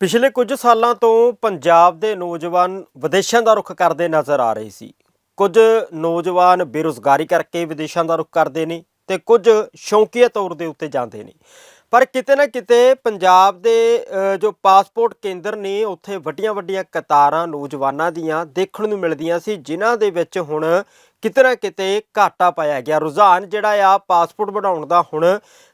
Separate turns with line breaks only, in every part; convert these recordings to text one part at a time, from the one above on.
ਪਿਛਲੇ ਕੁਝ ਸਾਲਾਂ ਤੋਂ ਪੰਜਾਬ ਦੇ ਨੌਜਵਾਨ ਵਿਦੇਸ਼ਾਂ ਦਾ ਰੁਖ ਕਰਦੇ ਨਜ਼ਰ ਆ ਰਹੇ ਸੀ। ਕੁਝ ਨੌਜਵਾਨ ਬੇਰੁਜ਼ਗਾਰੀ ਕਰਕੇ ਵਿਦੇਸ਼ਾਂ ਦਾ ਰੁਖ ਕਰਦੇ ਨੇ ਤੇ ਕੁਝ ਸ਼ੌਂਕੀਆ ਤੌਰ ਦੇ ਉੱਤੇ ਜਾਂਦੇ ਨੇ। ਪਰ ਕਿਤੇ ਨਾ ਕਿਤੇ ਪੰਜਾਬ ਦੇ ਜੋ ਪਾਸਪੋਰਟ ਕੇਂਦਰ ਨੇ, ਉੱਥੇ ਵੱਡੀਆਂ ਵੱਡੀਆਂ ਕਤਾਰਾਂ ਨੌਜਵਾਨਾਂ ਦੀਆਂ ਦੇਖਣ ਨੂੰ ਮਿਲਦੀਆਂ ਸੀ, ਜਿਨ੍ਹਾਂ ਦੇ ਵਿੱਚ ਹੁਣ ਕਿਤੇ ਨਾ ਕਿਤੇ ਘਾਟਾ ਪਾਇਆ ਗਿਆ। ਰੁਝਾਨ ਜਿਹੜਾ ਆ ਪਾਸਪੋਰਟ ਬਣਾਉਣ ਦਾ ਹੁਣ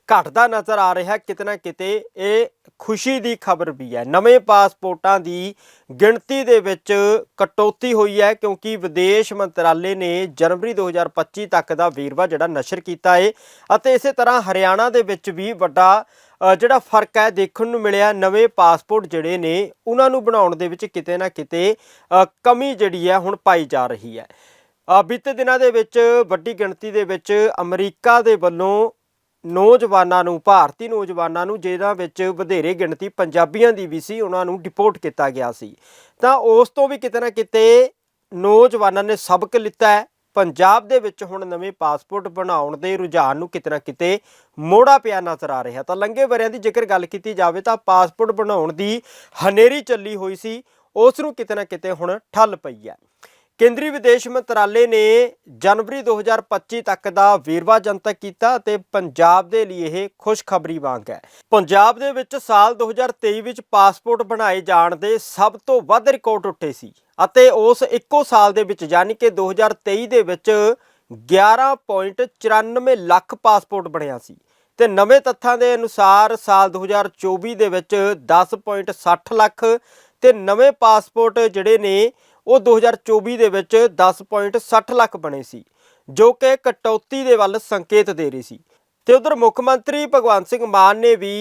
ਘਟਦਾ ਨਜ਼ਰ ਆ ਰਿਹਾ। ਕਿਤੇ ਨਾ ਕਿਤੇ ਇਹ ਖੁਸ਼ੀ ਦੀ ਖਬਰ ਵੀ ਹੈ। ਨਵੇਂ ਪਾਸਪੋਰਟਾਂ ਦੀ ਗਿਣਤੀ ਦੇ ਵਿੱਚ ਕਟੌਤੀ ਹੋਈ ਹੈ ਕਿਉਂਕਿ ਵਿਦੇਸ਼ ਮੰਤਰਾਲੇ ਨੇ ਜਨਵਰੀ 2025 ਤੱਕ ਦਾ ਵੇਰਵਾ ਜਿਹੜਾ ਨਸ਼ਰ ਕੀਤਾ ਹੈ ਅਤੇ ਇਸੇ ਤਰ੍ਹਾਂ ਹਰਿਆਣਾ ਦੇ ਵਿੱਚ ਵੀ ਵੱਡਾ ਜਿਹੜਾ ਫ਼ਰਕ ਹੈ ਦੇਖਣ ਨੂੰ ਮਿਲਿਆ। ਨਵੇਂ ਪਾਸਪੋਰਟ ਜਿਹੜੇ ਨੇ, ਉਹਨਾਂ ਨੂੰ ਬਣਾਉਣ ਦੇ ਵਿੱਚ ਕਿਤੇ ਨਾ ਕਿਤੇ ਕਮੀ ਜਿਹੜੀ ਹੈ ਹੁਣ ਪਾਈ ਜਾ ਰਹੀ ਹੈ। ਬੀਤੇ ਦਿਨਾਂ ਦੇ ਵਿੱਚ ਵੱਡੀ ਗਿਣਤੀ ਦੇ ਵਿੱਚ ਅਮਰੀਕਾ ਦੇ ਵੱਲੋਂ ਨੌਜਵਾਨਾਂ ਨੂੰ, ਭਾਰਤੀ ਨੌਜਵਾਨਾਂ ਨੂੰ, ਜਿਹਨਾਂ ਵਿੱਚ ਵਧੇਰੇ ਗਿਣਤੀ ਪੰਜਾਬੀਆਂ ਦੀ ਵੀ ਸੀ, ਉਹਨਾਂ ਨੂੰ ਡਿਪੋਰਟ ਕੀਤਾ ਗਿਆ ਸੀ। ਤਾਂ ਉਸ ਤੋਂ ਵੀ ਕਿਤੇ ਨਾ ਕਿਤੇ ਨੌਜਵਾਨਾਂ ਨੇ ਸਬਕ ਲਿੱਤਾ ਹੈ। ਪੰਜਾਬ ਦੇ ਵਿੱਚ ਹੁਣ ਨਵੇਂ ਪਾਸਪੋਰਟ ਬਣਾਉਣ ਦੇ ਰੁਝਾਨ ਨੂੰ ਕਿਤੇ ਨਾ ਕਿਤੇ ਮੋੜਾ ਪਿਆ ਨਜ਼ਰ ਆ ਰਿਹਾ। ਤਾਂ ਲੰਘੇ ਵਰਿਆਂ ਦੀ ਜੇਕਰ ਗੱਲ ਕੀਤੀ ਜਾਵੇ ਤਾਂ ਪਾਸਪੋਰਟ ਬਣਾਉਣ ਦੀ ਹਨੇਰੀ ਚੱਲੀ ਹੋਈ ਸੀ। ਉਸ ਨੂੰ ਕਿਤੇ ਨਾ ਕਿਤੇ ਹੁਣ ਠੱਲ ਪਈ ਹੈ। ਕੇਂਦਰੀ ਵਿਦੇਸ਼ ਮੰਤਰਾਲੇ ਨੇ ਜਨਵਰੀ 2025 ਤੱਕ ਦਾ ਵੇਰਵਾ ਜਨਤਕ ਕੀਤਾ ਅਤੇ ਪੰਜਾਬ ਦੇ ਲਈ ਇਹ ਖੁਸ਼ਖਬਰੀ ਵਾਂਗ ਹੈ। ਪੰਜਾਬ ਦੇ ਵਿੱਚ ਸਾਲ 2023 ਵਿੱਚ ਪਾਸਪੋਰਟ ਬਣਾਏ ਜਾਣ ਦੇ ਸਭ ਤੋਂ ਵੱਧ ਰਿਕਾਰਡ ਟੁੱਟੇ ਸੀ ਅਤੇ ਉਸ ਇੱਕੋ ਸਾਲ ਦੇ ਵਿੱਚ ਯਾਨੀ ਕਿ 2023 ਦੇ ਵਿੱਚ 11.94 ਲੱਖ ਪਾਸਪੋਰਟ ਬਣਿਆ ਸੀ ਤੇ ਨਵੇਂ ਤੱਥਾਂ ਦੇ ਅਨੁਸਾਰ ਸਾਲ 2024 ਦੇ ਵਿੱਚ 10.60 ਲੱਖ ਤੇ ਨਵੇਂ ਪਾਸਪੋਰਟ ਜਿਹੜੇ ਨੇ ਉਹ 2024 ਦੇ ਵਿੱਚ 10.60 ਲੱਖ ਬਣੇ ਸੀ, ਜੋ ਕਿ ਕਟੌਤੀ ਦੇ ਵੱਲ ਸੰਕੇਤ ਦੇ ਰਹੀ ਸੀ। ਤੇ ਉਧਰ ਮੁੱਖ ਮੰਤਰੀ ਭਗਵੰਤ ਸਿੰਘ ਮਾਨ ਨੇ ਵੀ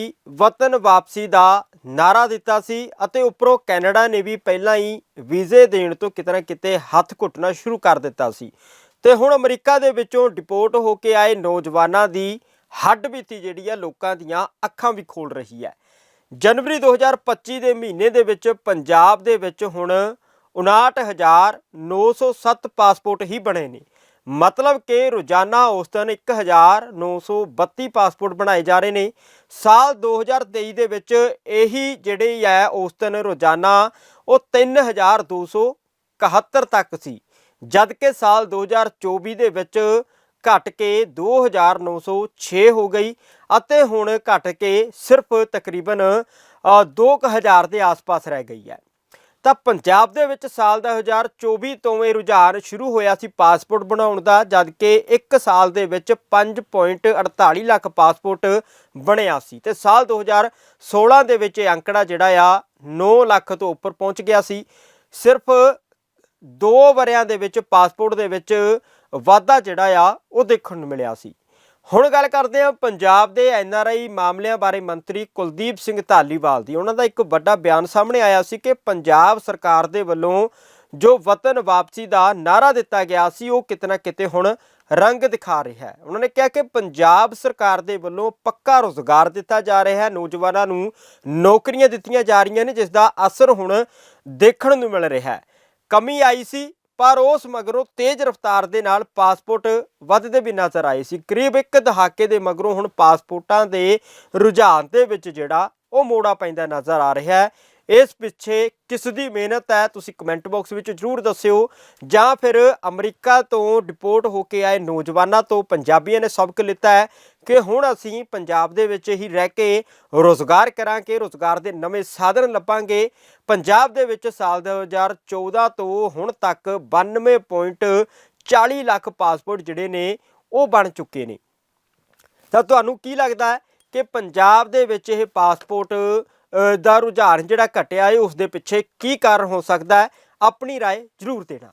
ਵਤਨ ਵਾਪਸੀ ਦਾ ਨਾਰਾ ਦਿੱਤਾ ਸੀ ਅਤੇ ਉੱਪਰੋਂ ਕੈਨੇਡਾ ਨੇ ਵੀ ਪਹਿਲਾਂ ਹੀ ਵੀਜ਼ੇ ਦੇਣ ਤੋਂ ਕਿਤੇ ਨਾ ਕਿਤੇ ਹੱਥ ਘੁੱਟਣਾ ਸ਼ੁਰੂ ਕਰ ਦਿੱਤਾ ਸੀ। ਤੇ ਹੁਣ ਅਮਰੀਕਾ ਦੇ ਵਿੱਚੋਂ ਡਿਪੋਰਟ ਹੋ ਕੇ ਆਏ ਨੌਜਵਾਨਾਂ ਦੀ ਹੱਡ ਬੀਤੀ ਜਿਹੜੀ ਆ ਲੋਕਾਂ ਦੀਆਂ ਅੱਖਾਂ ਵੀ ਖੋਲ ਰਹੀ ਹੈ। ਜਨਵਰੀ 2025 ਦੇ ਮਹੀਨੇ ਦੇ ਵਿੱਚ ਪੰਜਾਬ ਦੇ ਵਿੱਚ ਹੁਣ 59907 ਪਾਸਪੋਰਟ ਹੀ ਬਣੇ ਨੇ। ਮਤਲਬ ਕਿ ਰੋਜ਼ਾਨਾ ਔਸਤਨ 1932 ਪਾਸਪੋਰਟ ਬਣਾਏ ਜਾ ਰਹੇ ਨੇ। ਸਾਲ 2023 ਦੇ ਵਿੱਚ ਇਹੀ ਜਿਹੜੇ ਹੈ ਦਿਨ ਰੋਜ਼ਾਨਾ ਉਹ 3271 ਤੱਕ ਸੀ। ਜਦ ਕਿ ਸਾਲ 2024 ਦੇ ਵਿੱਚ ਘਟ ਕੇ 2906 ਹੋ ਗਈ ਅਤੇ ਹੁਣ ਘਟ ਕੇ ਸਿਰਫ ਤਕਰੀਬਨ 2000 ਦੇ ਆਸ-ਪਾਸ ਰਹਿ ਗਈ ਹੈ। ਤਾਂ ਪੰਜਾਬ ਦੇ ਵਿੱਚ ਸਾਲ 2024 ਤੋਂ ਇਹ ਰੁਝਾਨ ਸ਼ੁਰੂ ਹੋਇਆ ਸੀ ਪਾਸਪੋਰਟ ਬਣਾਉਣ ਦਾ ਜਦ ਕਿ 1 ਸਾਲ ਦੇ ਵਿੱਚ 5.48 ਲੱਖ ਪਾਸਪੋਰਟ ਬਣਿਆ ਸੀ। ਤੇ ਸਾਲ 2016 ਦੇ ਵਿੱਚ ਇਹ ਅੰਕੜਾ ਜਿਹੜਾ ਆ 9 ਲੱਖ ਤੋਂ ਉੱਪਰ ਪਹੁੰਚ ਗਿਆ ਸੀ। ਸਿਰਫ 2 ਵਰਿਆਂ ਦੇ ਵਿੱਚ ਪਾਸਪੋਰਟ ਦੇ ਵਿੱਚ ਵਾਧਾ ਜਿਹੜਾ ਆ, ਉਹ ਦੇਖਣ ਨੂੰ ਮਿਲਿਆ ਸੀ। ਹੁਣ ਗੱਲ ਕਰਦੇ ਹਾਂ ਪੰਜਾਬ ਦੇ ਐੱਨ ਆਰ ਆਈ ਮਾਮਲਿਆਂ ਬਾਰੇ ਮੰਤਰੀ ਕੁਲਦੀਪ ਸਿੰਘ ਧਾਲੀਵਾਲ ਦੀ। ਉਹਨਾਂ ਦਾ ਇੱਕ ਵੱਡਾ ਬਿਆਨ ਸਾਹਮਣੇ ਆਇਆ ਸੀ ਕਿ ਪੰਜਾਬ ਸਰਕਾਰ ਦੇ ਵੱਲੋਂ ਜੋ ਵਤਨ ਵਾਪਸੀ ਦਾ ਨਾਰਾ ਦਿੱਤਾ ਗਿਆ ਸੀ, ਉਹ ਕਿਤੇ ਨਾ ਕਿਤੇ ਹੁਣ ਰੰਗ ਦਿਖਾ ਰਿਹਾ ਹੈ। ਉਹਨਾਂ ਨੇ ਕਿਹਾ ਕਿ ਪੰਜਾਬ ਸਰਕਾਰ ਦੇ ਵੱਲੋਂ ਪੱਕਾ ਰੋਜ਼ਗਾਰ ਦਿੱਤਾ ਜਾ ਰਿਹਾ ਹੈ। ਨੌਜਵਾਨਾਂ ਨੂੰ ਨੌਕਰੀਆਂ ਦਿੱਤੀਆਂ ਜਾ ਰਹੀਆਂ ਨੇ, ਜਿਸ ਦਾ ਅਸਰ ਹੁਣ ਦੇਖਣ ਨੂੰ ਮਿਲ ਰਿਹਾ ਹੈ। ਕਮੀ ਆਈ ਸੀ ਪਰ ਉਸ ਮਗਰੋਂ ਤੇਜ਼ ਰਫ਼ਤਾਰ ਦੇ ਨਾਲ ਪਾਸਪੋਰਟ ਵੱਧਦੇ ਵੀ ਨਜ਼ਰ ਆਏ ਸੀ। ਕਰੀਬ ਇੱਕ ਦਹਾਕੇ ਦੇ ਮਗਰੋਂ ਹੁਣ ਪਾਸਪੋਰਟਾਂ ਦੇ ਰੁਝਾਨ ਦੇ ਵਿੱਚ ਜਿਹੜਾ ਉਹ ਮੋੜਾ ਪੈਂਦਾ ਨਜ਼ਰ ਆ ਰਿਹਾ ਹੈ। ਇਸ ਪਿੱਛੇ ਕਿਸ ਦੀ ਮਿਹਨਤ ਹੈ ਤੁਸੀਂ ਕਮੈਂਟ ਬਾਕਸ ਵਿੱਚ ਜਰੂਰ ਦੱਸਿਓ। ਜਾਂ ਫਿਰ ਅਮਰੀਕਾ ਤੋਂ ਡਿਪੋਰਟ ਹੋ ਕੇ ਆਏ ਨੌਜਵਾਨਾਂ ਤੋਂ ਪੰਜਾਬੀਆਂ ਨੇ ਸਬਕ ਲਿੱਤਾ ਹੈ ਕਿ ਹੁਣ ਅਸੀਂ ਪੰਜਾਬ ਦੇ ਵਿੱਚ ਹੀ ਰਹਿ ਕੇ ਰੋਜ਼ਗਾਰ ਕਰਾਂਗੇ, ਰੋਜ਼ਗਾਰ ਦੇ ਨਵੇਂ ਸਾਧਨ ਲੱਭਾਂਗੇ। ਪੰਜਾਬ ਦੇ ਵਿੱਚ ਸਾਲ 2014 ਤੋਂ ਹੁਣ ਤੱਕ 92.40 ਲੱਖ ਪਾਸਪੋਰਟ ਜਿਹੜੇ ਨੇ ਉਹ ਬਣ ਚੁੱਕੇ ਨੇ। ਤਾਂ ਤੁਹਾਨੂੰ ਕੀ ਲੱਗਦਾ ਹੈ ਕਿ ਪੰਜਾਬ ਦੇ ਵਿੱਚ ਇਹ ਪਾਸਪੋਰਟ ਦਾ ਰੁਝਾਨ ਜਿਹੜਾ ਘਟਿਆ ਹੈ ਉਸ ਦੇ ਪਿੱਛੇ ਕੀ ਕਾਰਨ ਹੋ ਸਕਦਾ ਹੈ ਆਪਣੀ رائے ਜਰੂਰ ਦੇਣਾ